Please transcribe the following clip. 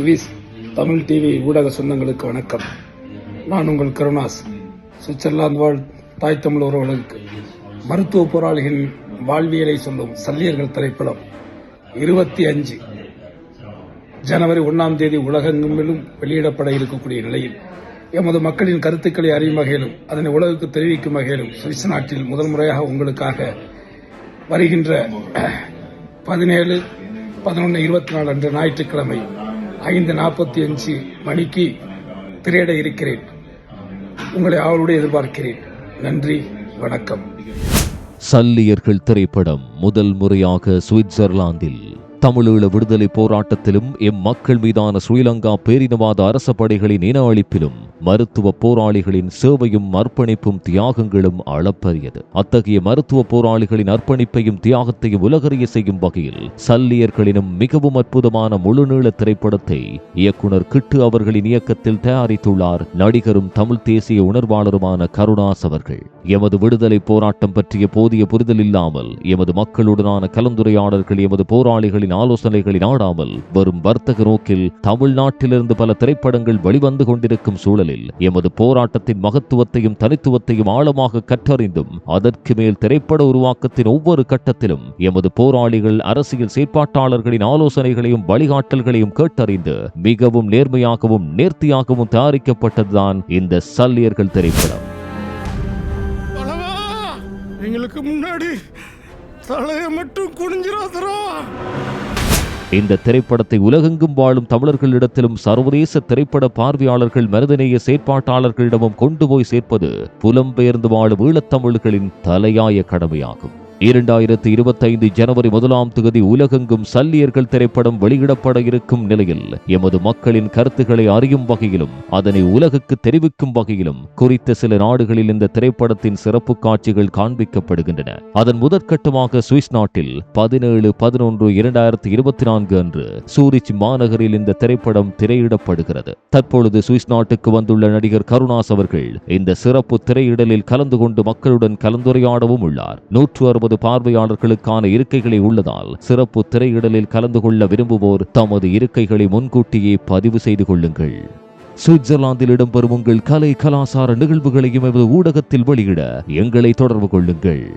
Swiss Tamil TV ஊடக சொந்தங்களுக்கு வணக்கம். நான் உங்கள் கருணாஸ். சுவிட்சர்லாந்து வாழ் தாய் தமிழ் உறவுகளுக்கு மருத்துவ போராளிகளின் வாழ்வியலை சொல்லும் சல்லியர்கள் திரைப்படம் இருபத்தி அஞ்சு. ஜனவரி ஒன்றாம் தேதி உலகெங்கிலும் வெளியிடப்பட இருக்கக்கூடிய நிலையில் எமது மக்களின் கருத்துக்களை அறியும் வகையிலும் அதனை உலகுக்கு தெரிவிக்கும் வகையிலும் சுவிஸ் நாட்டில் முதல் முறையாக உங்களுக்காக வருகின்ற பதினேழு பதினொன்று இருபத்தி நாலு அன்று ஞாயிற்றுக்கிழமை ஐந்து நாற்பத்தி அஞ்சு மணிக்கு திரையிட இருக்கிறேன். உங்களை அவளோடு எதிர்பார்க்கிறேன். நன்றி வணக்கம். சல்லியர்கள் திரைப்படம் முதல் முறையாக சுவிட்சர்லாந்தில் தமிழீழ விடுதலை போராட்டத்திலும் எம் மக்கள் மீதான ஸ்ரீலங்கா பேரினவாத அரச படைகளின் இன அழிப்பிலும் மருத்துவ போராளிகளின் சேவையும் அர்ப்பணிப்பும் தியாகங்களும் அளப்பரியது. அத்தகைய மருத்துவ போராளிகளின் அர்ப்பணிப்பையும் தியாகத்தையும் உலகறிய செய்யும் வகையில் சல்லியர்களினும் மிகவும் அற்புதமான முழுநீள திரைப்படத்தை இயக்குனர் கிட்டு அவர்களின் இயக்கத்தில் தயாரித்துள்ளார் நடிகரும் தமிழ் தேசிய உணர்வாளருமான கருணாஸ் அவர்கள். எமது விடுதலை போராட்டம் பற்றிய போதிய புரிதல் இல்லாமல் எமது மக்களுடனான கலந்துரையாடல்கள் எமது போராளிகளின் ஆலோசனைகளை நாடாமல் வரும் வர்த்தக நோக்கில் தமிழ்நாட்டிலிருந்து பல திரைப்படங்கள் வெளிவந்து கொண்டிருக்கும் சூழலில் எமது போராட்டத்தின் மகத்துவத்தையும் தனித்துவத்தையும் ஆழமாக கற்றறிந்தும் அதற்கு மேல் திரைப்பட உருவாக்கத்தின் ஒவ்வொரு கட்டத்திலும் எமது போராளிகள் அரசியல் செயற்பாட்டாளர்களின் ஆலோசனைகளையும் வழிகாட்டல்களையும் கேட்டறிந்து மிகவும் நேர்மையாகவும் நேர்த்தியாகவும் தயாரிக்கப்பட்டதுதான் இந்த சல்லியர்கள் திரைப்படம். எங்களுக்கு முன்னாடி தலையை மட்டும் குனிஞ்சிராதரா. இந்த திரைப்படத்தை உலகெங்கும் வாழும் தமிழர்களிடத்திலும் சர்வதேச திரைப்பட பார்வையாளர்கள் மனிதநேய செயற்பாட்டாளர்களிடமும் கொண்டு போய் சேர்ப்பது புலம்பெயர்ந்து வாழும் ஈழத்தமிழர்களின் தலையாய கடமையாகும். இரண்டாயிரத்தி இருபத்தைந்து ஜனவரி முதலாம் தேதி உலகெங்கும் சல்லியர்கள் திரைப்படம் வெளியிடப்பட இருக்கும் நிலையில் எமது மக்களின் கருத்துக்களை அறியும் வகையிலும் அதனை உலகுக்கு தெரிவிக்கும் வகையிலும் குறித்த சில நாடுகளில் இந்த திரைப்படத்தின் சிறப்பு காட்சிகள் காண்பிக்கப்படுகின்றன. அதன் முதற்கட்டமாக சுவிஸ் நாட்டில் பதினேழு பதினொன்று இரண்டாயிரத்தி இருபத்தி நான்கு அன்று சூரிச் மாநகரில் இந்த திரைப்படம் திரையிடப்படுகிறது. தற்பொழுது சுவிஸ் நாட்டுக்கு வந்துள்ள நடிகர் கருணாஸ் அவர்கள் இந்த சிறப்பு திரையிடலில் கலந்து கொண்டு மக்களுடன் கலந்துரையாடவும் உள்ளார். நூற்று அறுபது பார்வையாளர்களுக்கான இருக்கைகளை உள்ளதால் சிறப்பு திரையிடலில் கலந்து கொள்ள விரும்புவோர் தமது இருக்கைகளை முன்கூட்டியே பதிவு செய்து கொள்ளுங்கள். சுவிட்சர்லாந்தில் இடம்பெறும் உங்கள் கலை கலாசார நிகழ்வுகளையும் எமது ஊடகத்தில் வெளியிட எங்களை தொடர்பு கொள்ளுங்கள்.